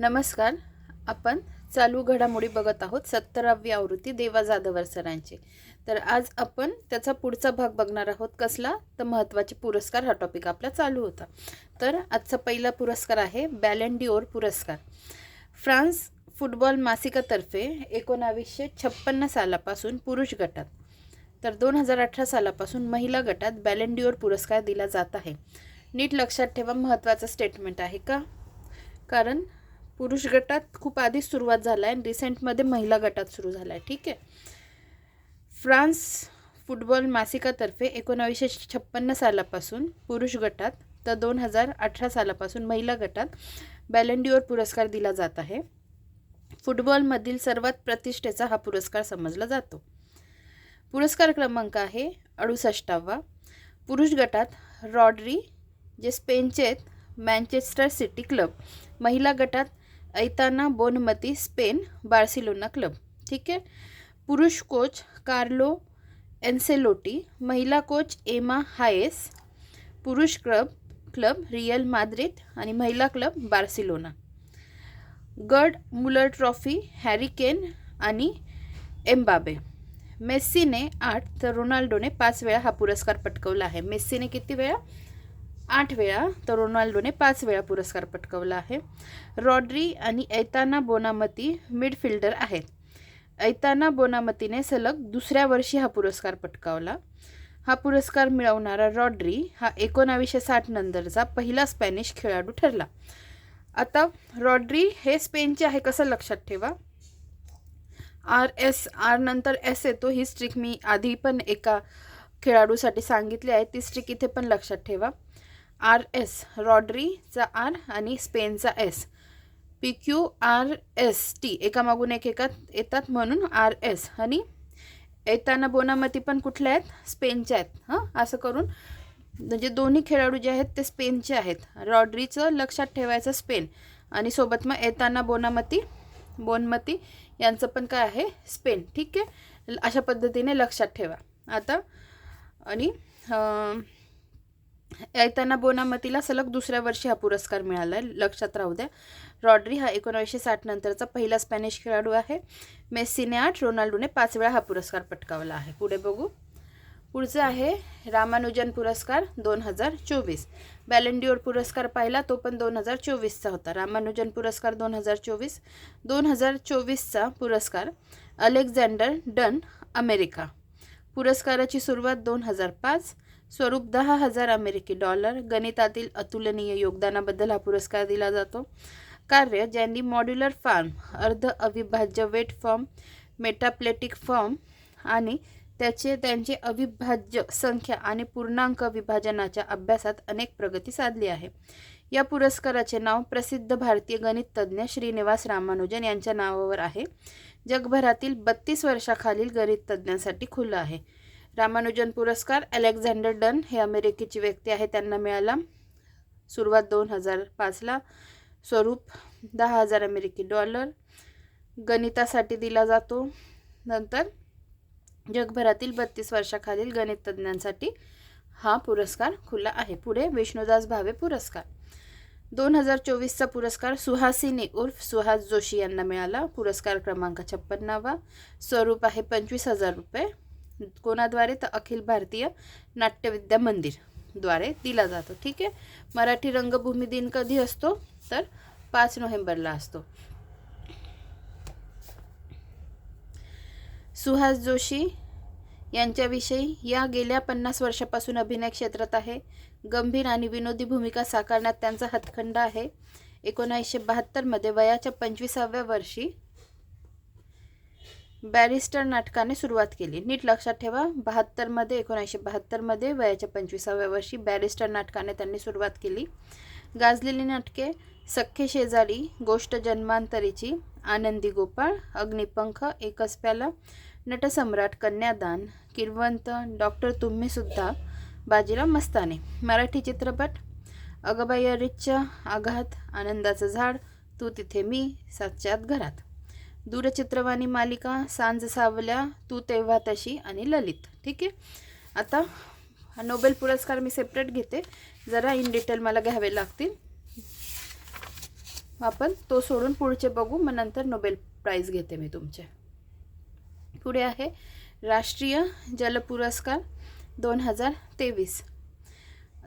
नमस्कार. आपण चालू घडामोडी बघत आहोत सत्तरावी आवृत्ती देवा जाधवर सरांची. तर आज आपण त्याचा पुढचा भाग बघणार आहोत. कसला? तर महत्त्वाचे पुरस्कार हा टॉपिक आपला चालू होता. तर आजचा पहिला पुरस्कार आहे बॅलेंडिओर पुरस्कार. फ्रान्स फुटबॉल मासिकातर्फे एकोणावीसशे छप्पन्न सालापासून पुरुष गटात तर दोन हजार अठरा सालापासून महिला गटात बॅलेंडिओर पुरस्कार दिला जात आहे. नीट लक्षात ठेवा महत्त्वाचं स्टेटमेंट आहे का? कारण पुरुष गटात खूप आधीच सुरुवात झाला आहे आणि रिसेंटमध्ये महिला गटात सुरू झाला आहे ठीक आहे? फ्रान्स फुटबॉल मासिकातर्फे एकोणावीसशे छप्पन्न सालापासून पुरुष गटात तर दोन हजार अठरा सालापासून महिला गटात बॅलेंडिओर पुरस्कार दिला जात आहे. फुटबॉलमधील सर्वात प्रतिष्ठेचा हा पुरस्कार समजला जातो. पुरस्कार क्रमांक आहे अडुसष्टावा. पुरुष गटात रॉड्री जे स्पेनचे आहेत मँचेस्टर सिटी क्लब. महिला गटात Aitana Bonmati Spain Barcelona club. ठीक आहे? पुरुष कोच कार्लो एन्सेलोटी महिला कोच एमा हायेस पुरुष क्लब क्लब रियल माद्रिद आणि महिला क्लब बार्सिलोना. गड मुलर ट्रॉफी हॅरी केन आणि एम्बाबे. मेस्सीने आठ तर रोनाल्डोने पाच वेळा हा पुरस्कार पटकवला आहे. मेस्सीने किती वेळा? आठ वेळा तर रोनाल्डोने पाच वेळा पुरस्कार पटकवला आहे. रॉड्री आणि ऐताना बोनामती मिडफिल्डर आहेत. ऐताना बोनामतीने सलग दुसऱ्या वर्षी हा पुरस्कार पटकावला. हा पुरस्कार मिळवणारा रॉड्री हा एकोणावीसशे साठ नंतरचा पहिला स्पॅनिश खेळाडू ठरला. आता रॉड्री हे स्पेनचे आहे कसं लक्षात ठेवा? आर एस आर नंतर एस येतो ही स्ट्रिक मी आधी पण एका खेळाडूसाठी सांगितली आहे. ती स्ट्रिक इथे पण लक्षात ठेवा. आर एस रॉड्रीचा आर आणि स्पेनचा S. P Q R S T एकामागून एक एकात येतात म्हणून आर एस. आणि येताना बोनामती पण कुठल्या आहेत? स्पेनच्या आहेत हां? असं करून. म्हणजे दोन्ही खेळाडू जे आहेत ते स्पेनचे आहेत. रॉड्रीचं लक्षात ठेवायचं स्पेन. आणि सोबत मग येताना बोनामती बोनमती यांचं पण काय आहे? स्पेन. ठीक आहे? अशा पद्धतीने लक्षात ठेवा. आता आणि येताना बोनामतीला सलग दुसऱ्या वर्षी हा पुरस्कार मिळाला आहे लक्षात राहू द्या. रॉड्री हा एकोणावीसशे साठ नंतरचा पहिला स्पॅनिश खेळाडू आहे. मेस्सीने आठ रोनाल्डोने पाच वेळा हा पुरस्कार पटकावला आहे. पुढे बघू. पुढचं आहे रामानुजन पुरस्कार दोन हजार चोवीस. बॅलेंडिओर पुरस्कार पाहिला तो पण दोन हजार चोवीसचा होता. रामानुजन पुरस्कार दोन हजार चोवीस. दोन हजार चोवीसचा पुरस्कार अलेक्झांडर डन अमेरिका. पुरस्काराची सुरुवात दोन हजार पाच. स्वरूप दहा हजार अमेरिकी डॉलर गणितातील अतुलनीय योगदानाबद्दल हा पुरस्कार दिला जातो. कार्य ज्यांनी मॉड्युलर फार्म अर्ध अविभाज्य वेट फॉर्म मेटाप्लेटिक फॉर्म आणि त्याचे त्यांचे अविभाज्य संख्या आणि पूर्णांक विभाजनाच्या अभ्यासात अनेक प्रगती साधली आहे. या पुरस्काराचे नाव प्रसिद्ध भारतीय गणिततज्ञ श्रीनिवास रामानुजन यांच्या नावावर आहे. जगभरातील बत्तीस वर्षाखालील गणिततज्ञांसाठी खुलं आहे. रामानुजन पुरस्कार अलेक्झांडर डन हे अमेरिकेची व्यक्ती आहे त्यांना मिळाला सुरुवात दोन हजार पाचला. स्वरूप दहा हजार अमेरिकी डॉलर. गणितासाठी दिला जातो. नंतर जगभरातील बत्तीस वर्षाखालील गणिततज्ञांसाठी हा पुरस्कार खुला आहे. पुढे विष्णुदास भावे पुरस्कार. दोन हजार चोवीसचा पुरस्कार सुहासिनी उर्फ सुहास जोशी यांना मिळाला. पुरस्कार क्रमांक छप्पन्नावा. स्वरूप आहे पंचवीस हजार रुपये. कोणाद्वारे तर अखिल भारतीय नाट्यविद्या मंदिरद्वारे दिला जातो. ठीक आहे? मराठी रंगभूमी दिन कधी असतो? तर पाच नोव्हेंबरला असतो. सुहास जोशी यांच्याविषयी या गेल्या पन्नास वर्षापासून अभिनय क्षेत्रात आहे. गंभीर आणि विनोदी भूमिका साकारण्यात त्यांचा हातखंडा आहे. एकोणीसशे बहात्तरमध्ये वयाच्या पंचवीसाव्या वर्षी बॅरिस्टर नाटकाने सुरुवात केली. नीट लक्षात ठेवा बहात्तरमध्ये एकोणीसशे बहात्तरमध्ये वयाच्या पंचवीसाव्या वर्षी बॅरिस्टर नाटकाने त्यांनी सुरुवात केली. गाजलेली नाटके सख्खे शेजारी गोष्ट जन्मांतरीची आनंदी गोपाळ अग्निपंख एकच प्याला नटसम्राट कन्यादान किरवंत डॉक्टर तुम्हीसुद्धा बाजीराव मस्ताने. मराठी चित्रपट अगबाई रिच्छ आघात आनंदाचं झाड तू तिथे मी सातच्यात घरात. दूरचित्रवाणी मालिका सांज सावल्या तू तेव्हा तशी आणि ललित. ठीक आहे? आता हा नोबेल पुरस्कार मी सेपरेट घेते. जरा इन डिटेल मला घ्यावे लागतील. आपण तो सोडून पुढचे बघू मग नंतर नोबेल प्राईज घेते मी तुमचे. पुढे आहे राष्ट्रीय जल पुरस्कार दोन हजार तेवीस.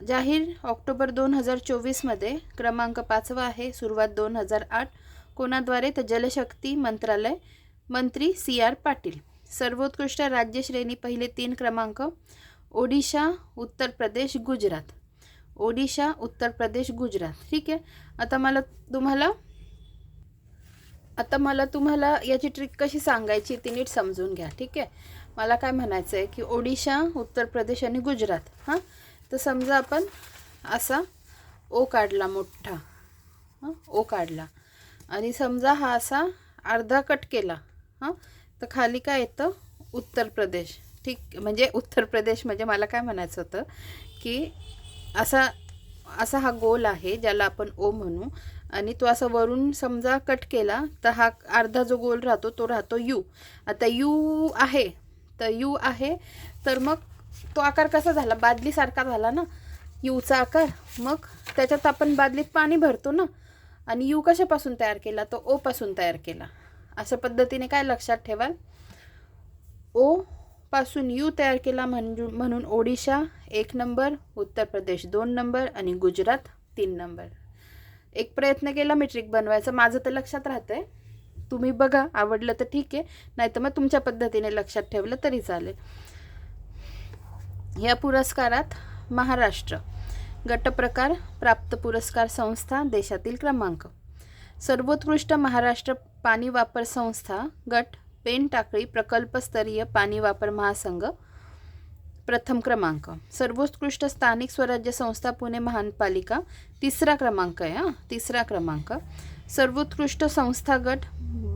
जाहीर ऑक्टोबर दोन हजार चोवीसमध्ये क्रमांक पाचवा आहे सुरुवात दोन हजार आठ. कोणाद्वारे तर जलशक्ती मंत्रालय मंत्री सी आर पाटील. सर्वोत्कृष्ट राज्यश्रेणी पहिले तीन क्रमांक ओडिशा उत्तर प्रदेश गुजरात. ओडिशा उत्तर प्रदेश गुजरात. ठीक आहे? आता मला तुम्हाला आता मला तुम्हाला याची ट्रिक कशी सांगायची ती नीट समजून घ्या. ठीक आहे? मला काय म्हणायचं आहे की ओडिशा उत्तर प्रदेश आणि गुजरात हां? तर समजा आपण असा ओ काढला मोठा. हां? ओ काढला. आणि समजा हा असा अर्धा कट केला हां? तर खाली काय येतं? उत्तर प्रदेश. ठीक म्हणजे उत्तर प्रदेश म्हणजे मला काय म्हणायचं होतं की असा असा हा गोल आहे ज्याला आपण ओ म्हणू आणि तो असा वरून समजा कट केला तर हा अर्धा जो गोल राहतो तो राहतो यू. आता यू आहे तर यू आहे तर मग तो आकार कसा झाला? बादलीसारखा झाला ना? यूचा आकार. मग त्याच्यात आपण बादलीत पाणी भरतो ना? आणि यू कशापासून तयार केला? तो ओपासून तयार केला. अशा पद्धतीने काय लक्षात ठेवाल? ओ पासून यू तयार केला म्हणजे म्हणून ओडिशा एक नंबर उत्तर प्रदेश दोन नंबर आणि गुजरात तीन नंबर. एक प्रयत्न केला मी ट्रिक बनवायचा. माझं तर लक्षात राहतं आहे तुम्ही बघा आवडलं तर ठीक आहे. नाही तर मग तुमच्या पद्धतीने लक्षात ठेवलं तरी चालेल. या पुरस्कारात महाराष्ट्र. गटप्रकार प्राप्त पुरस्कार संस्था देशातील क्रमांक. सर्वोत्कृष्ट महाराष्ट्र पाणी वापर संस्था गट पेन टाकळी प्रकल्पस्तरीय पाणी वापर महासंघ प्रथम क्रमांक. सर्वोत्कृष्ट स्थानिक स्वराज्य संस्था पुणे महानपालिका तिसरा क्रमांक आहे हां. तिसरा क्रमांक. सर्वोत्कृष्ट संस्था गट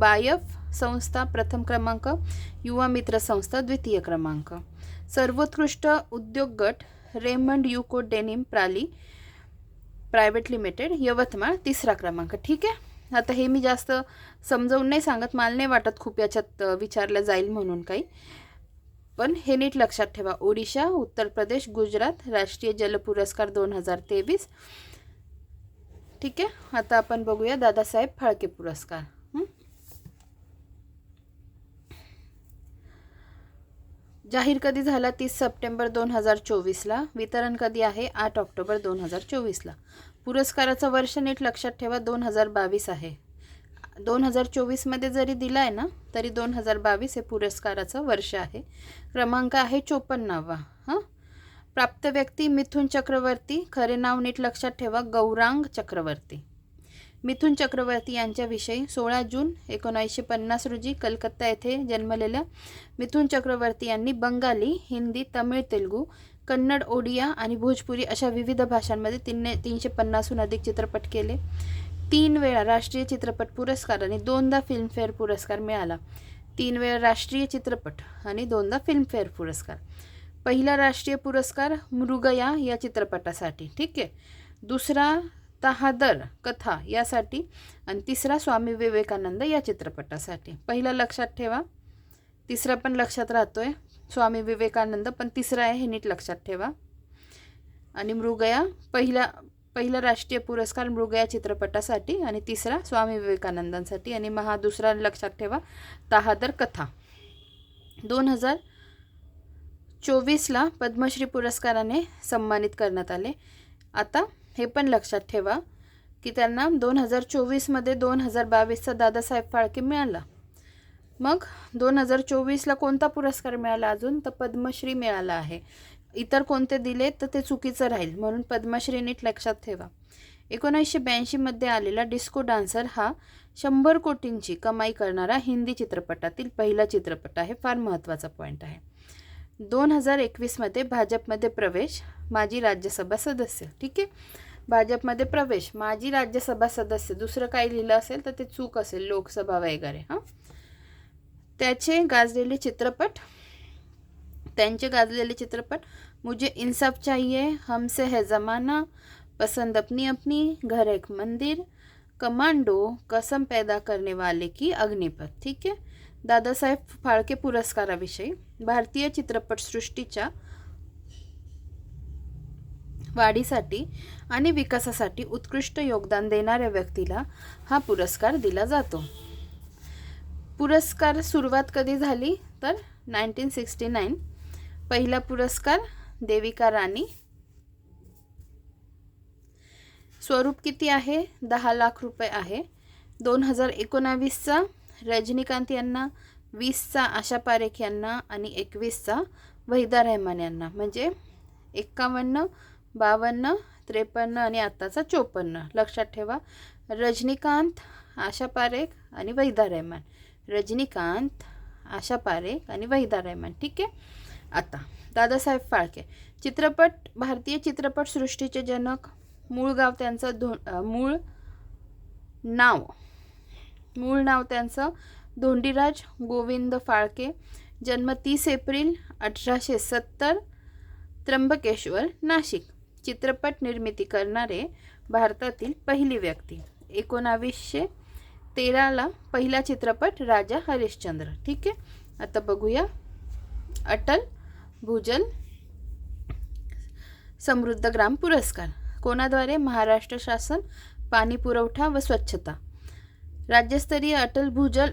बायफ संस्था प्रथम क्रमांक. युवा मित्र संस्था द्वितीय क्रमांक. सर्वोत्कृष्ट उद्योग गट रेमंड युको डेनिम प्राली प्रायव्हेट लिमिटेड यवतमाळ तिसरा क्रमांक. ठीक आहे? आता हे मी जास्त समजावून नाही सांगत मला नाही वाटत खूप याच्यात विचारलं जाईल म्हणून काही. पण हे नीट लक्षात ठेवा. ओडिशा उत्तर प्रदेश गुजरात राष्ट्रीय जल पुरस्कार दोन हजार तेवीस. ठीक आहे? आता आपण बघूया दादासाहेब फाळके पुरस्कार हं? जाहीर कधी झाला तीस सप्टेंबर दोन हजार चोवीसला? वितरण कधी आहे? आठ ऑक्टोबर दोन हजार चोवीसला. पुरस्काराचं वर्ष नीट लक्षात ठेवा दोन हजार बावीस आहे. दोन हजार चोवीसमध्ये जरी दिला आहे ना तरी दोन हजार बावीस हे पुरस्काराचं वर्ष आहे. क्रमांक आहे चोपन्नावा हां? प्राप्त व्यक्ती मिथुन चक्रवर्ती. खरे नाव नीट लक्षात ठेवा गौरांग चक्रवर्ती. मिथुन चक्रवर्ती यांच्याविषयी सोळा जून एकोणीसशे पन्नास रोजी कलकत्ता येथे जन्मलेल्या मिथुन चक्रवर्ती यांनी बंगाली हिंदी तमिळ तेलुगू कन्नड ओडिया आणि भोजपुरी अशा विविध भाषांमध्ये तीनने तीनशे पन्नासहून अधिक चित्रपट केले. तीन वेळा राष्ट्रीय चित्रपट पुरस्कार आणि दोनदा फिल्मफेअर पुरस्कार मिळाला. तीन वेळा राष्ट्रीय चित्रपट आणि दोनदा फिल्मफेअर पुरस्कार. पहिला राष्ट्रीय पुरस्कार मृगया या चित्रपटासाठी ठीक आहे? दुसरा तहादर कथा यासाठी आणि तिसरा स्वामी विवेकानंद या चित्रपटासाठी. पहिला लक्षात ठेवा. तिसरा पण लक्षात राहतो आहे स्वामी विवेकानंद पण तिसरा आहे हे नीट लक्षात ठेवा. आणि मृगया पहिला पहिला राष्ट्रीय पुरस्कार मृगया चित्रपटासाठी आणि तिसरा स्वामी विवेकानंदांसाठी. आणि महा दुसरा लक्षात ठेवा तहादर कथा. दोन हजार चोवीसला पद्मश्री पुरस्काराने सन्मानित करण्यात आले. आता हे पण लक्षात ठेवा की त्यांना दोन हजार चोवीसमध्ये दोन हजार बावीसचा दादासाहेब फाळके मिळाला. मग दोन हजार चोवीसला कोणता पुरस्कार मिळाला अजून? तर पद्मश्री मिळाला आहे. इतर कोणते दिले तर ते चुकीचं राहील म्हणून पद्मश्री नीट लक्षात ठेवा. एकोणीसशे ब्याऐंशीमध्ये आलेला डिस्को डान्सर हा शंभर कोटींची कमाई करणारा हिंदी चित्रपटातील पहिला चित्रपट आहे. फार महत्त्वाचा पॉईंट आहे. दोन हजार एकवीसमध्ये भाजपमध्ये प्रवेश माजी राज्यसभा सदस्य. ठीक आहे? भाजपमध्ये प्रवेश. माजी राज्यसभा सदस्य. दुसरं काही लिहिलं असेल तर ते चूक असेल लोकसभा वगैरे हां? त्याचे गाजलेले चित्रपट त्यांचे गाजलेले चित्रपट मुझे इंसाफ चाहिए हमसे है ज़माना पसंद अपनी अपनी घर एक मंदिर कमांडो कसम पैदा करने वाले की अग्निपथ ठीक आहे दादासाहेब फाळके पुरस्काराविषयी. भारतीय चित्रपटसृष्टीच्या वाढीसाठी आणि विकासासाठी उत्कृष्ट योगदान देणाऱ्या व्यक्तीला हा पुरस्कार दिला जातो. पुरस्कार सुरुवात कधी झाली? तर नाईन्टीन सिक्स्टी नाईन पहिला पुरस्कार देविका राणी. स्वरूप किती आहे? दहा लाख रुपये आहे. दोन हजार एकोणावीसचा रजनीकांत यांना वीसचा आशा पारेख यांना आणि एकवीसचा वहिदा रहमान यांना. म्हणजे एक्कावन्न बावन्न त्रेपन्न आणि आत्ताचा चोपन्न. लक्षात ठेवा रजनीकांत आशा पारेख आणि वहिदा रहमान रजनीकांत आशा पारेख आणि वहिदा रहमान ठीक आहे? आता दादासाहेब फाळके. चित्रपट भारतीय चित्रपटसृष्टीचे जनक. मूळ गाव त्यांचं धो मूळ नाव. मूळ नाव त्यांचं धोंडीराज गोविंद फाळके. जन्म तीस एप्रिल अठराशे सत्तर त्र्यंबकेश्वर नाशिक. चित्रपट निर्मिती करणारे भारतातील पहिली व्यक्ती. एकोणावीसशे तेराला पहिला चित्रपट राजा हरिश्चंद्र. ठीक आहे? आता बघूया. अटल भूजल समृद्ध ग्राम पुरस्कार. कोणाद्वारे? महाराष्ट्र शासन पाणी पुरवठा व स्वच्छता. राज्यस्तरीय अटल भूजल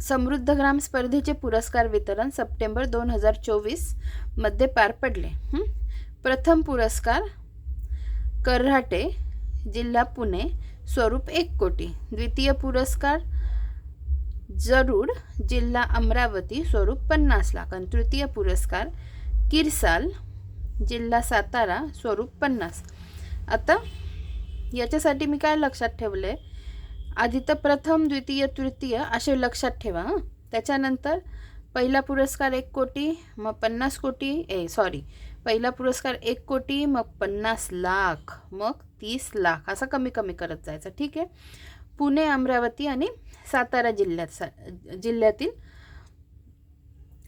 समृद्ध ग्राम स्पर्धेचे पुरस्कार वितरण सप्टेंबर दोन हजार चोवीसमध्ये पार पडले. प्रथम पुरस्कार कर्हाटे जिल्हा पुणे स्वरूप एक कोटी. द्वितीय पुरस्कार जरूड जिल्हा अमरावती स्वरूप पन्नास लाख. आणि तृतीय पुरस्कार किरसाल जिल्हा सातारा स्वरूप पन्नास. आता याच्यासाठी मी काय लक्षात ठेवलं आहे आधी तर प्रथम द्वितीय तृतीय असे लक्षात ठेवा हां. त्याच्यानंतर पहिला पुरस्कार एक कोटी मग पन्नास कोटी ए सॉरी पहिला पुरस्कार एक कोटी मग पन्नास लाख मग तीस लाख असा कमी कमी करत जायचं. ठीक आहे? पुणे अमरावती आणि सातारा जिल्ह्यात सा जिल्ह्यातील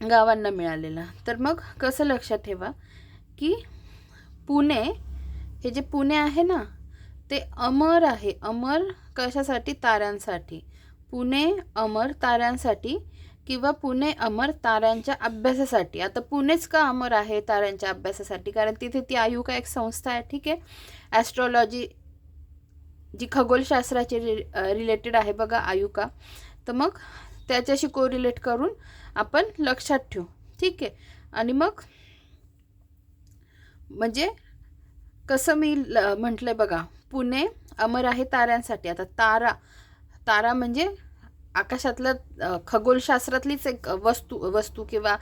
गावांना मिळालेला. तर मग कसं लक्षात ठेवा की पुणे हे जे पुणे आहे ना ते अमर आहे. अमर कशासाठी? ताऱ्यांसाठी. पुणे अमर ताऱ्यांसाठी किंवा पुणे अमर ताऱ्यांच्या अभ्यासासाठी. आता पुणेच का अमर आहे ताऱ्यांच्या अभ्यासासाठी? कारण तिथे ती आयुका एक संस्था आहे ठीक आहे? ॲस्ट्रॉलॉजी जी खगोलशास्त्राची रि रिलेटेड आहे बघा आयुका. तर मग त्याच्याशी कोरिलेट करून आपण लक्षात ठेवू ठीक आहे? आणि मग म्हणजे कसं मी ल म्हटलं बघा पुणे अमर आहे ताऱ्यांसाठी. आता तारा तारा म्हणजे आकाशातलं खगोलशास्त्रातलीच एक वस्तू वस्तू किंवा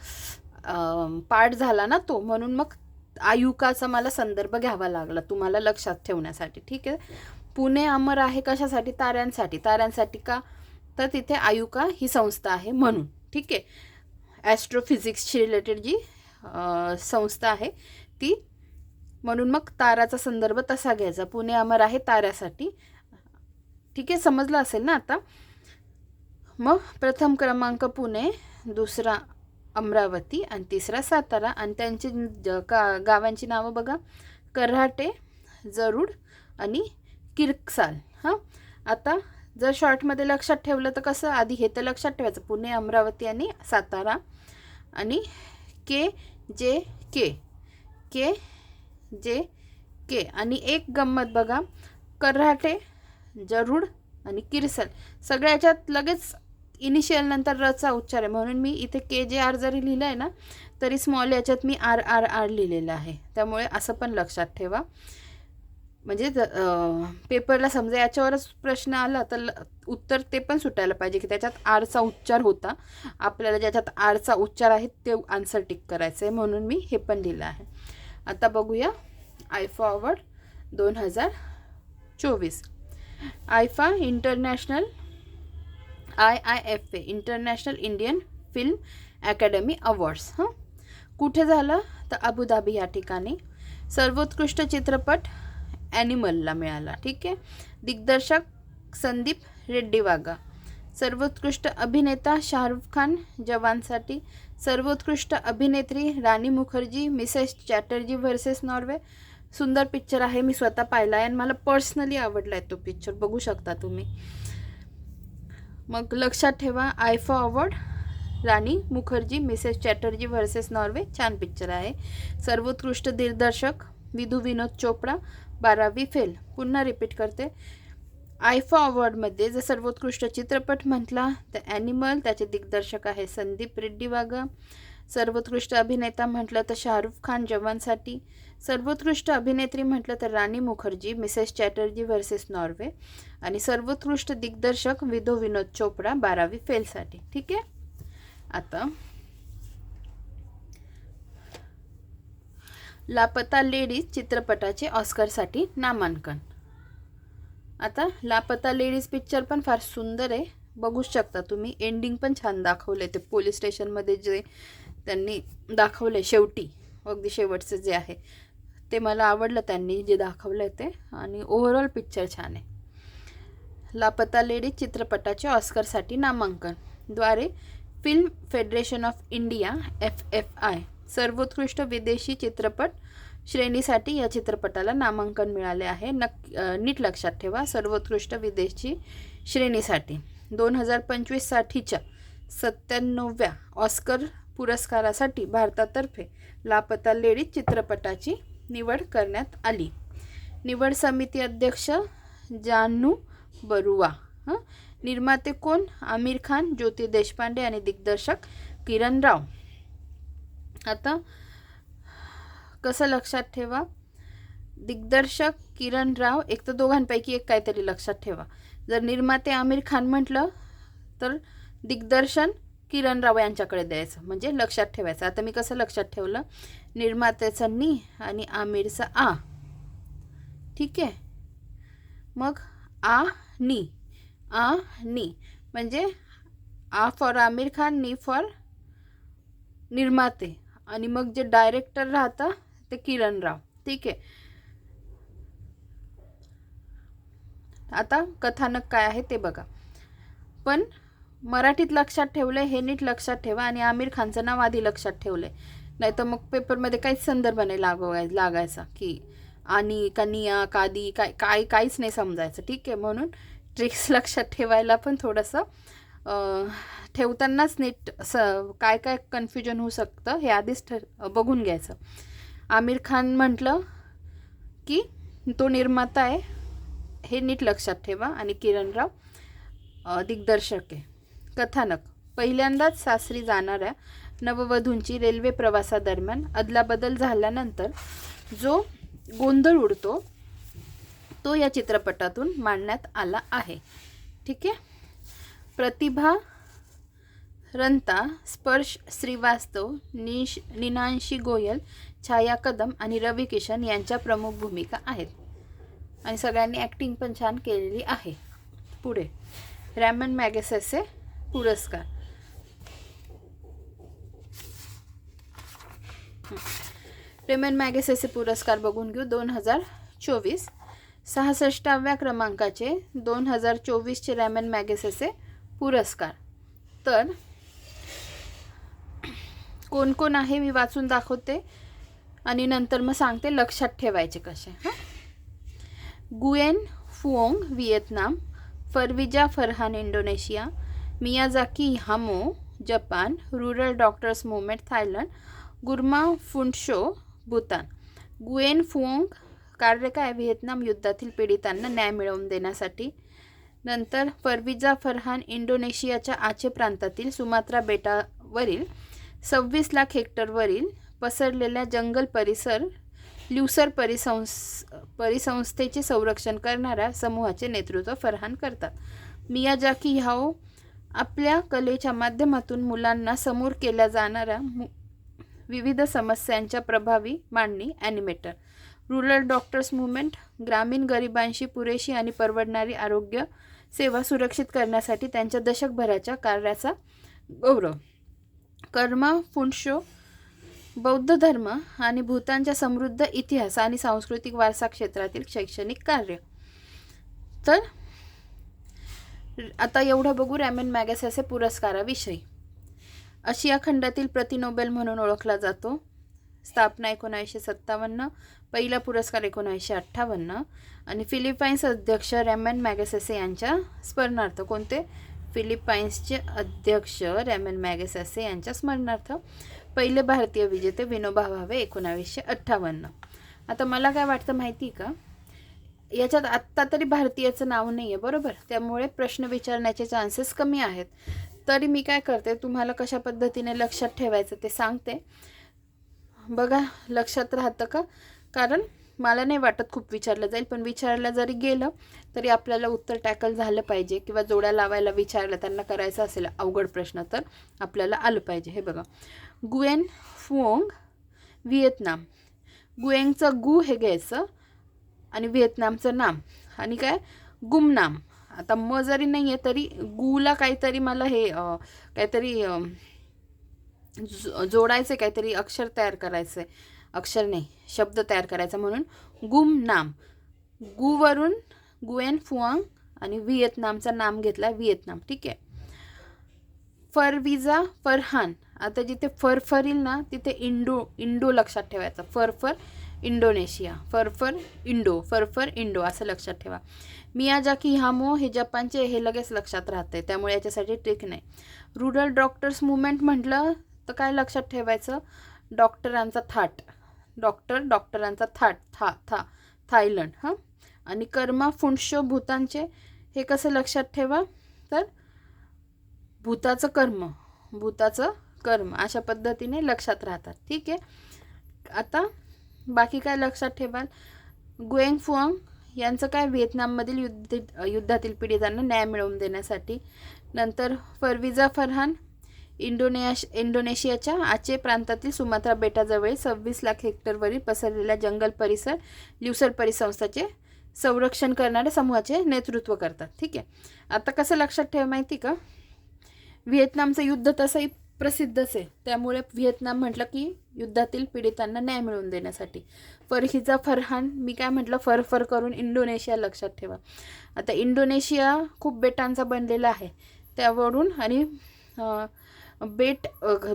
पाठ झाला ना तो म्हणून मग आयुकाचा मला संदर्भ घ्यावा लागला तुम्हाला लक्षात ठेवण्यासाठी. ठीक आहे? पुणे अमर आहे कशासाठी? ताऱ्यांसाठी. ताऱ्यांसाठी का? तर तिथे आयुका ही संस्था आहे म्हणून. ठीक आहे? ॲस्ट्रोफिजिक्सशी रिलेटेड जी संस्था आहे ती म्हणून मग ताराचा संदर्भ तसा घ्यायचा. पुणे अमर आहे ताऱ्यासाठी. ठीक आहे? समजलं असेल ना आता? मग प्रथम क्रमांक पुणे दुसरा अमरावती आणि तिसरा सातारा. आणि त्यांची ज- का गावांची नावं बघा. कराटे जरूड आणि किर्कसाल. हां? आता जर शॉर्टमध्ये लक्षात ठेवलं तर कसं? आधी हे तर लक्षात ठेवायचं. पुणे अमरावती आणि सातारा. आणि के जे के. के जे के. आणि एक गंमत बघा. कराटे जरूड आणि किरसल सगळ्याच्यात लगेच इनिशियल नंतर रचा उच्चार आहे. म्हणून मी इथे के जे आर जरी लिहिलं आहे ना तरी स्मॉल याच्यात मी आर आर आर लिहिलेलं आहे. त्यामुळे असं पण लक्षात ठेवा. म्हणजे ज- पेपरला समजा याच्यावरच प्रश्न आला तर ल- उत्तर ते पण सुटायला पाहिजे की त्याच्यात आरचा उच्चार होता. आपल्याला ज्याच्यात आरचा उच्चार आहे ते आन्सर टिक करायचं आहे. म्हणून मी हे पण लिहिलं आहे. आता बघूया. आयफा अवॉर्ड दोन हजार चोवीस. IIFA international I I F A international Indian film academy awards हां? कुठे झालं? तर अबुधाबी या ठिकाणी. सर्वोत्कृष्ट चित्रपट ॲनिमलला मिळाला. ठीक आहे? दिग्दर्शक संदीप रेड्डीवागा. सर्वोत्कृष्ट अभिनेता शाहरुख खान जवानसाठी सर्वोत्कृष्ट अभिनेत्री Rani Mukherjee Mrs Chatterjee versus Norway. सुंदर पिक्चर आहे. मी स्वतः पाहिला आहे आणि मला पर्सनली आवडला आहे तो पिक्चर बघू शकता तुम्ही. मग लक्षात ठेवा IIFA award Rani Mukherjee Mrs Chatterjee versus Norway छान पिक्चर आहे. सर्वोत्कृष्ट दिग्दर्शक विधू विनोद चोपडा बारावी फेल पुन्हा रिपीट करते. आयफा अवॉर्डमध्ये जर सर्वोत्कृष्ट चित्रपट म्हटला तर ॲनिमल त्याचे दिग्दर्शक आहे संदीप रेड्डी वाघा सर्वोत्कृष्ट अभिनेता म्हटलं तर शाहरुख खान जवानसाठी. सर्वोत्कृष्ट अभिनेत्री म्हटलं तर Rani Mukherjee Mrs Chatterjee versus Norway. आणि सर्वोत्कृष्ट दिग्दर्शक विधो विनोद चोपडा बारावी फेलसाठी. ठीक आहे? आता लापता लेडीज चित्रपटाचे ऑस्करसाठी नामांकन. आता लापता लेडीज पिक्चर पण फार सुंदर आहे. बघूच शकता तुम्ही. एंडिंग पण छान दाखवले ते पोलीस स्टेशनमध्ये जे त्यांनी दाखवले शेवटी. अगदी शेवटचं जे आहे ते मला आवडलं त्यांनी जे दाखवलं आहे ते. आणि ओव्हरऑल पिक्चर छान आहे. लापता लेडीज चित्रपटाचे ऑस्करसाठी नामांकन. द्वारे film federation of India F F I सर्वोत्कृष्ट विदेशी चित्रपट श्रेणीसाठी या चित्रपटाला नामांकन मिळाले आहे. नक् नीट लक्षात ठेवा सर्वोत्कृष्ट विदेशी श्रेणीसाठी. दोन हजार पंचवीससाठीच्या सत्त्याण्णवव्या ऑस्कर पुरस्कारासाठी भारतातर्फे लापता लेडीज चित्रपटाची निवड करण्यात आली. निवड समिती अध्यक्ष जानू बरुआ हं? निर्माते कोण? आमिर खान ज्योती देशपांडे आणि दिग्दर्शक किरण राव. आता कसं लक्षात ठेवा? दिग्दर्शक किरण राव एक तर दोघांपैकी एक काहीतरी लक्षात ठेवा. जर निर्माते आमिर खान म्हटलं तर दिग्दर्शन किरण राव यांच्याकडे द्यायचं. म्हणजे लक्षात ठेवायचं. आता मी कसं लक्षात ठेवलं? निर्मात्याचं नी आणि आमिरचं आ. ठीक आहे? मग आ नी. आ नी. म्हणजे आ फॉर आमिर खान नी फॉर निर्माते. आणि मग जे डायरेक्टर राहतं ते किरण राव. ठीक आहे? आता कथानक काय आहे ते बघा. पण मराठीत लक्षात ठेवलं हे नीट लक्षात ठेवा आणि आमिर खानचं नाव आधी लक्षात ठेवलं नाही तर मग पेपरमध्ये काहीच संदर्भ नाही लागवाय लागायचा की आणि कनिया कादी काय काय काहीच नाही समजायचं. ठीक आहे म्हणून ट्रिक्स लक्षात ठेवायला पण थोडंसं ठेवतानाच नीट स काय काय कन्फ्युजन होऊ शकतं हे आधीच ठर बघून घ्यायचं. आमिर खान म्हटलं की तो निर्माता आहे हे नीट लक्षात ठेवा आणि किरणराव दिग्दर्शक आहे. कथानक. पहिल्यांदाच सासरी जाणाऱ्या नववधूंची रेल्वे प्रवासादरम्यान अदलाबदल झाल्यानंतर जो गोंधळ उडतो तो या चित्रपटातून मांडण्यात आला आहे. ठीक आहे? प्रतिभा रंता स्पर्श श्रीवास्तव निश निनांशी गोयल छाया कदम आणि रवी किशन यांच्या प्रमुख भूमिका आहेत. आणि सगळ्यांनी ॲक्टिंग पण छान केलेली आहे. पुढे. रॅमन मॅगेसेसे पुरस्कार. रेमन मॅगेसेसे पुरस्कार बघून घेऊ. दोन हजार चोवीस. सहासष्टाव्या क्रमांकाचे दोन हजार चोवीसचे रॅमन मॅगेसेसे पुरस्कार. तर कोण कोण आहे मी वाचून दाखवते आणि नंतर मग सांगते लक्षात ठेवायचे कसे. हां? Nguyen Phuong Vietnam Farwiza Farhan Indonesia Miyazaki Hayao Japan rural doctors movement Thailand Karma Phuntsho Bhutan. Nguyen Phuong कार्य काय व्हिएतनाम युद्धातील पीडितांना न्याय मिळवून देण्यासाठी नंतर फरविजा फरहान इंडोनेशियाच्या आचे प्रांतातील सुमात्रा बेटावरील सव्वीस लाख हेक्टरवरील पसरलेल्या जंगल परिसर ल्युसर परिसंस परिसंस्थेचे संरक्षण करणाऱ्या समूहाचे नेतृत्व फरहान करतात. मियाजाकी ह्याओ आपल्या कलेच्या माध्यमातून मुलांना समोर केल्या जाणाऱ्या विविध समस्यांच्या प्रभावी मांडणी ॲनिमेटर रुरल डॉक्टर्स मुवमेंट ग्रामीण गरिबांशी पुरेशी आणि परवडणारी आरोग्य सेवा सुरक्षित करण्यासाठी त्यांच्या दशकभराच्या कार्याचा गौरव. कर्मा फुंडशो बौद्ध धर्म आणि भूतानच्या समृद्ध इतिहास आणि सांस्कृतिक वारसा क्षेत्रातील शैक्षणिक कार्य. तर आता एवढं बघू रॅमेन मॅगॅसेसे पुरस्काराविषयी. आशिया खंडातील प्रतिनोबेल म्हणून ओळखला जातो. स्थापना एकोणावीसशे सत्तावन्न पहिला पुरस्कार एकोणावीसशे अठ्ठावन्न आणि फिलिपाईन्स अध्यक्ष रॅमन मॅगेसेसे यांच्या स्मरणार्थ कोणते? फिलिपाईन्सचे अध्यक्ष रॅमन मॅगेसेसे यांच्या स्मरणार्थ पहिले भारतीय विजेते विनोबा भावे एकोणावीसशे अठ्ठावन्न. आता मला काय वाटतं माहिती आहे का? याच्यात आत्ता तरी भारतीयाचं नाव नाही आहे बरोबर? त्यामुळे प्रश्न विचारण्याचे चान्सेस कमी आहेत. तरी मी काय करते तुम्हाला कशा पद्धतीने लक्षात ठेवायचं ते सांगते. बघा लक्षात राहतं का? कारण मला नाही वाटत खूप विचारलं जाईल पण विचारलं जरी गेलं तरी आपल्याला उत्तर टॅकल झालं पाहिजे किंवा जोड्या लावायला विचारलं त्यांना करायचं असेल अवघड प्रश्न तर आपल्याला आलं पाहिजे. हे बघा. गुएन फुओंग व्हिएतनाम. गुएंगचं गु हे घ्यायचं. आणि व्हिएतनामचं नाम. आणि काय? गुमनाम. आता म जरी नाही आहे तरी गुला काहीतरी मला हे काहीतरी जो- जोडायचं आहे काहीतरी अक्षर तयार करायचं आहे अक्षर नाही शब्द तयार करायचा म्हणून गुम नाम गुवरून गुएन फुआंग आणि व्हिएतनामचं नाम घेतला व्हिएतनाम. ठीक आहे? फरविजा फरहान. आता जिथे फरफरील ना तिथे इंडो इंडो लक्षात ठेवायचा. फरफर इंडोनेशिया. फरफर इंडो फरफर इंडो असं लक्षात ठेवा. मियाजाकी हामो हे जपानचे हे लगेच लक्षात राहते त्यामुळे याच्यासाठी ट्रिक नाही. रुरल डॉक्टर्स मुवमेंट म्हटलं तर काय लक्षात ठेवायचं? डॉक्टरांचा थाट. डॉक्टर डॉक्टरांचा थाट. था था. थायलंड हां? आणि कर्मा फुंडशो भूतांचे हे कसं लक्षात ठेवा? तर भूताचं कर्म. भूताचं कर्म. अशा पद्धतीने लक्षात राहतात. ठीक आहे? आता बाकी काय लक्षात ठेवाल? गुएंग फुआंग यांचं काय व्हिएतनाममधील युद्ध युद्धातील पीडितांना न्याय मिळवून देण्यासाठी? नंतर फरविजा फरहान इंडोनेश इंडोनेशियाच्या आचे प्रांतातील सुमात्रा बेटाजवळ सव्वीस लाख हेक्टरवरील पसरलेल्या जंगल परिसर ल्युसर परिसंस्थाचे संरक्षण करणाऱ्या समूहाचे नेतृत्व करतात. ठीक आहे. आता कसं लक्षात ठेवा माहिती का? व्हिएतनामचं युद्ध तसंही प्रसिद्धच आहे. त्यामुळे व्हिएतनाम म्हटलं की युद्धातील पीडितांना न्याय मिळवून देण्यासाठी. फरहिजा फरहान मी काय म्हटलं? फरफर करून इंडोनेशिया लक्षात ठेवा. आता इंडोनेशिया खूप बेटांचा बनलेला आहे. त्यावरून आणि बेट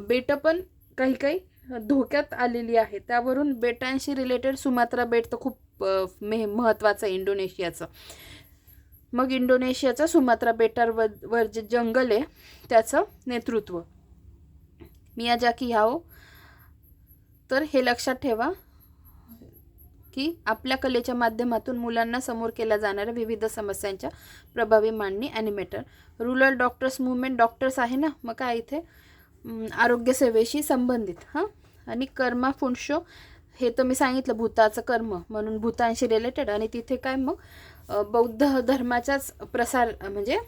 बेटं पण काही काही धोक्यात आलेली आहे. त्यावरून बेटांशी रिलेटेड सुमात्रा बेट तर खूप मे महत्त्वाचं आहे इंडोनेशियाचं. मग इंडोनेशियाचं सुमात्रा बेटावर वर जे जंगल आहे त्याचं नेतृत्व. मियाजाकी हाओ. तर हे लक्षात ठेवा की आपल्या कलेच्या माध्यमातून मुलांना समोर केल्या जाणाऱ्या विविध समस्यांच्या प्रभावी मांडणी animator rural doctors movement doctors आहे ना? मग काय इथे? आरोग्यसेवेशी संबंधित हां? आणि कर्मा फुंडशो हे तर मी सांगितलं भूताचं कर्म म्हणून भूतांशी रिलेटेड आणि तिथे काय मग बौद्ध धर्माचाच प्रसार म्हणजे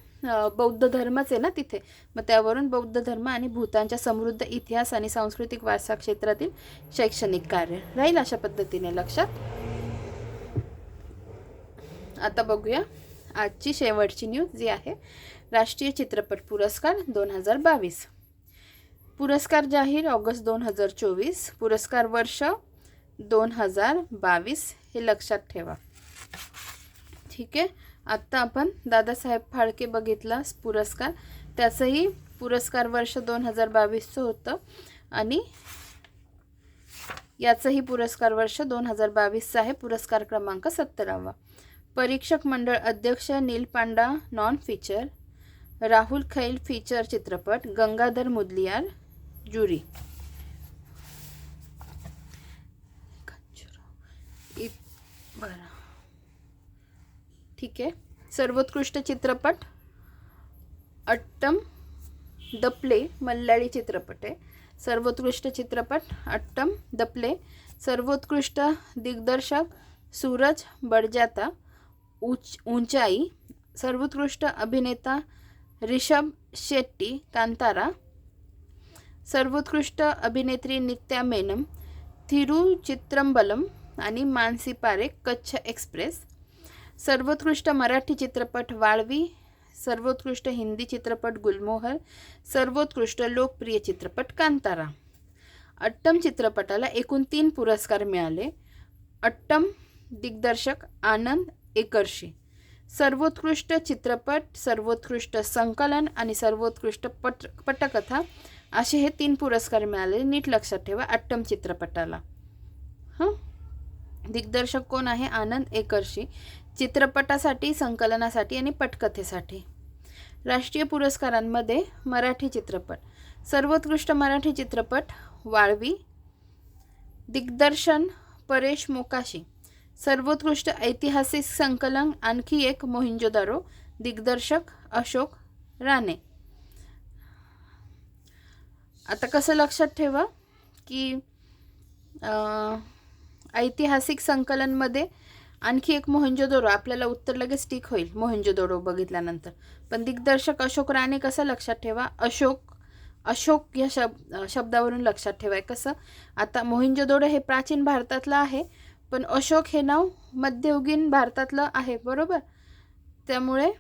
बौद्ध धर्मच आहे ना तिथे. मग त्यावरून बौद्ध धर्म आणि भूतांच्या समृद्ध इतिहास आणि सांस्कृतिक वारसा क्षेत्रातील शैक्षणिक कार्य राहील अशा पद्धतीने लक्षात? आता बघूया. आजची शेवटची न्यूज जी आहे राष्ट्रीय चित्रपट पुरस्कार दोन हजार बावीस. पुरस्कार जाहीर ऑगस्ट दोन हजार चोवीस. पुरस्कार वर्ष दोन हजार बावीस हे लक्षात ठेवा. ठीक आहे? आत्ता आपण दादासाहेब फाळके बघितला पुरस्कार. त्याचंही पुरस्कार वर्ष दोन हजार बावीसचं होतं. आणि याचंही पुरस्कार वर्ष दोन हजार बावीसचं आहे. पुरस्कार क्रमांक सत्तरावा. परीक्षक मंडळ अध्यक्ष नील पांडा नॉन फीचर राहुल खैल फीचर चित्रपट गंगाधर मुदलियार ज्युरी बरं ठीक आहे. सर्वोत्कृष्ट चित्रपट अट्टम द प्ले मल्याळी चित्रपट आहे. सर्वोत्कृष्ट चित्रपट अट्टम द प्ले. सर्वोत्कृष्ट दिग्दर्शक सूरज बडजाता उच उंचाई सर्वोत्कृष्ट अभिनेता रिषभ शेट्टी कांतारा. सर्वोत्कृष्ट अभिनेत्री नित्या मेनम थिरुचित्रंबलम आणि मानसी पारे कच्छ एक्सप्रेस. सर्वोत्कृष्ट मराठी चित्रपट वाळवी सर्वोत्कृष्ट हिंदी चित्रपट गुलमोहर सर्वोत्कृष्ट लोकप्रिय चित्रपट कांतारा. अट्टम चित्रपटाला एकूण तीन पुरस्कार मिळाले. अट्टम दिग्दर्शक आनंद एकर्षी सर्वोत्कृष्ट चित्रपट सर्वोत्कृष्ट संकलन आणि सर्वोत्कृष्ट पट पटकथा असे हे तीन पुरस्कार मिळाले. नीट लक्षात ठेवा अट्टम चित्रपटाला. हां? दिग्दर्शक कोण आहे? आनंद एकर्षी चित्रपटासाठी संकलनासाठी आणि पटकथेसाठी. राष्ट्रीय पुरस्कारांमध्ये मराठी चित्रपट. सर्वोत्कृष्ट मराठी चित्रपट वाळवी दिग्दर्शन परेश मोकाशी. सर्वोत्कृष्ट ऐतिहासिक संकलन आणखी एक मोहिंजोदारो दिग्दर्शक अशोक राणे. आता कसं लक्षात ठेवा की ऐतिहासिक संकलनमध्ये आणखी एक मोहंजोदोरो आपल्याला उत्तर लगेच टिक होईल मोहंजोदोरो बघितल्यानंतर. पण दिग्दर्शक अशोक राणे कसं लक्षात ठेवा? अशोक अशोक या शब शब्दावरून लक्षात ठेवाय कसं? आता मोहिंजोदोडो हे प्राचीन भारतातलं आहे पण अशोक हे नाव मध्ययुगीन भारतातलं आहे बरोबर? त्यामुळे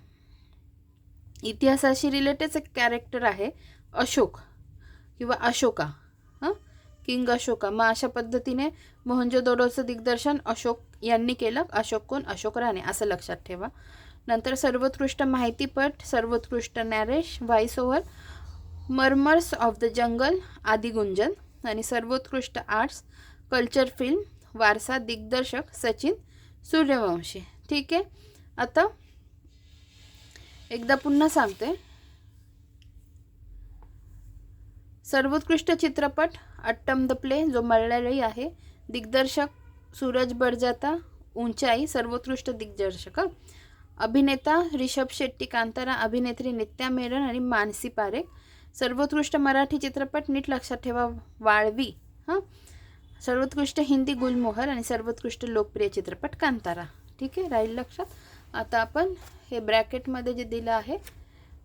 इतिहासाशी रिलेटेड एक कॅरेक्टर आहे अशोक किंवा अशोका हां? किंग अशोका. मग अशा पद्धतीने मोहनजोदोडोचं दिग्दर्शन अशोक यांनी केलं अशोक कोण? अशोक राणे असं लक्षात ठेवा. नंतर सर्वोत्कृष्ट माहितीपट सर्वोत्कृष्ट narration voice over murmurs of the jungle आदी गुंजन. आणि सर्वोत्कृष्ट आर्ट्स कल्चर फिल्म वारसा दिग्दर्शक सचिन सूर्यवंशी. ठीक आहे? आता एकदा पुन्हा सांगते. सर्वोत्कृष्ट चित्रपट अट्टम द प्ले जो मल्याळी आहे दिग्दर्शक सूरज बडजाता उंचाई सर्वोत्कृष्ट दिग्दर्शक. अभिनेता रिषभ शेट्टी कांतारा अभिनेत्री नित्या मेरन आणि मानसी पारेख. सर्वोत्कृष्ट मराठी चित्रपट नीट लक्षात ठेवा वाळवी. हां? सर्वोत्कृष्ट हिंदी गुलमोहर आणि सर्वोत्कृष्ट लोकप्रिय चित्रपट कांतारा. ठीक आहे? राहील लक्षात? आता आपण हे ब्रॅकेटमध्ये जे दिलं आहे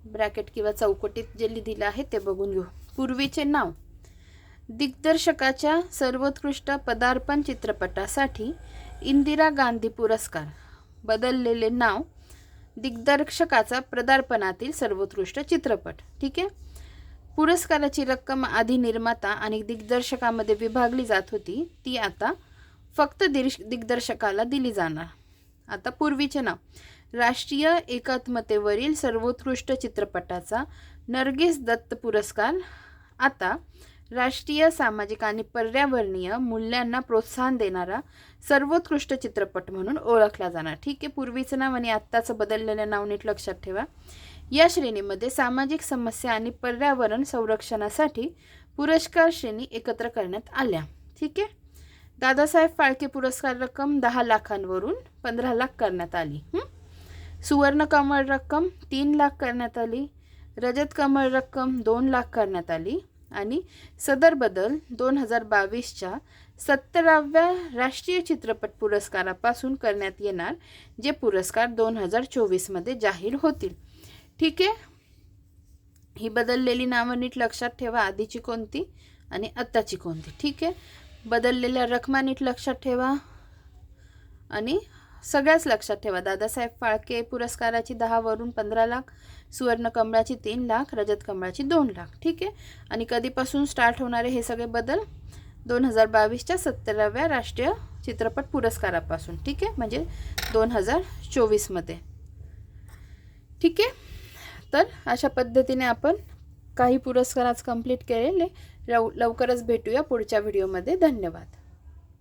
ब्रॅकेट किंवा चौकटीत जे लिहिलं आहे ते बघून घेऊ. पूर्वीचे नाव. दिग्दर्शकाच्या सर्वोत्कृष्ट पदार्पण चित्रपटासाठी इंदिरा गांधी पुरस्कार. बदललेले नाव दिग्दर्शकाचा पदार्पणातील सर्वोत्कृष्ट चित्रपट. ठीक आहे? पुरस्काराची रक्कम आधी निर्माता आणि दिग्दर्शकामध्ये विभागली जात होती. ती आता फक्त दिर्श दिग्दर्शकाला दिली जाणार. आता पूर्वीचे नाव. राष्ट्रीय एकात्मतेवरील सर्वोत्कृष्ट चित्रपटाचा नर्गिस दत्त पुरस्कार. आता राष्ट्रीय सामाजिक आणि पर्यावरणीय मूल्यांना प्रोत्साहन देणारा सर्वोत्कृष्ट चित्रपट म्हणून ओळखला जाणार. ठीक आहे पूर्वीचं नाव आणि आत्ताचं बदललेलं नाव नीट लक्षात ठेवा. या श्रेणीमध्ये सामाजिक समस्या आणि पर्यावरण संरक्षणासाठी पुरस्कार श्रेणी एकत्र करण्यात आल्या. ठीक आहे? दादासाहेब फाळके पुरस्कार रक्कम दहा लाखांवरून पंधरा लाख करण्यात आली. सुवर्ण कमळ रक्कम तीन लाख करण्यात आली. रजत कमळ रक्कम दोन लाख करण्यात आली. आणि सदर बदल दोन हजार बावीसच्या सत्तराव्या राष्ट्रीय चित्रपट पुरस्कारापासून करण्यात येणार जे पुरस्कार दोन हजार चोवीसमध्ये जाहीर होतील. ठीक आहे? ही बदललेली नावं नीट लक्षात ठेवा. आधीची कोणती आणि आत्ताची कोणती? ठीक आहे? बदललेल्या रकमा नीट लक्षात ठेवा. आणि सगळ्याच लक्षात ठेवा. दादासाहेब फाळके पुरस्काराची दहावरून पंधरा लाख सुवर्ण कमळाची तीन लाख रजत कमळाची दोन लाख. ठीक आहे? आणि कधीपासून स्टार्ट होणारे हे सगळे बदल? दोन हजार बावीसच्या सत्तराव्या राष्ट्रीय चित्रपट पुरस्कारापासून. ठीक आहे? म्हणजे दोन हजार चोवीसमध्ये. ठीक आहे? तर अशा पद्धतीने आपण काही पुरस्कार आज कंप्लीट केलेले. लव लवकरच भेटूया पुढच्या व्हिडिओमध्ये धन्यवाद.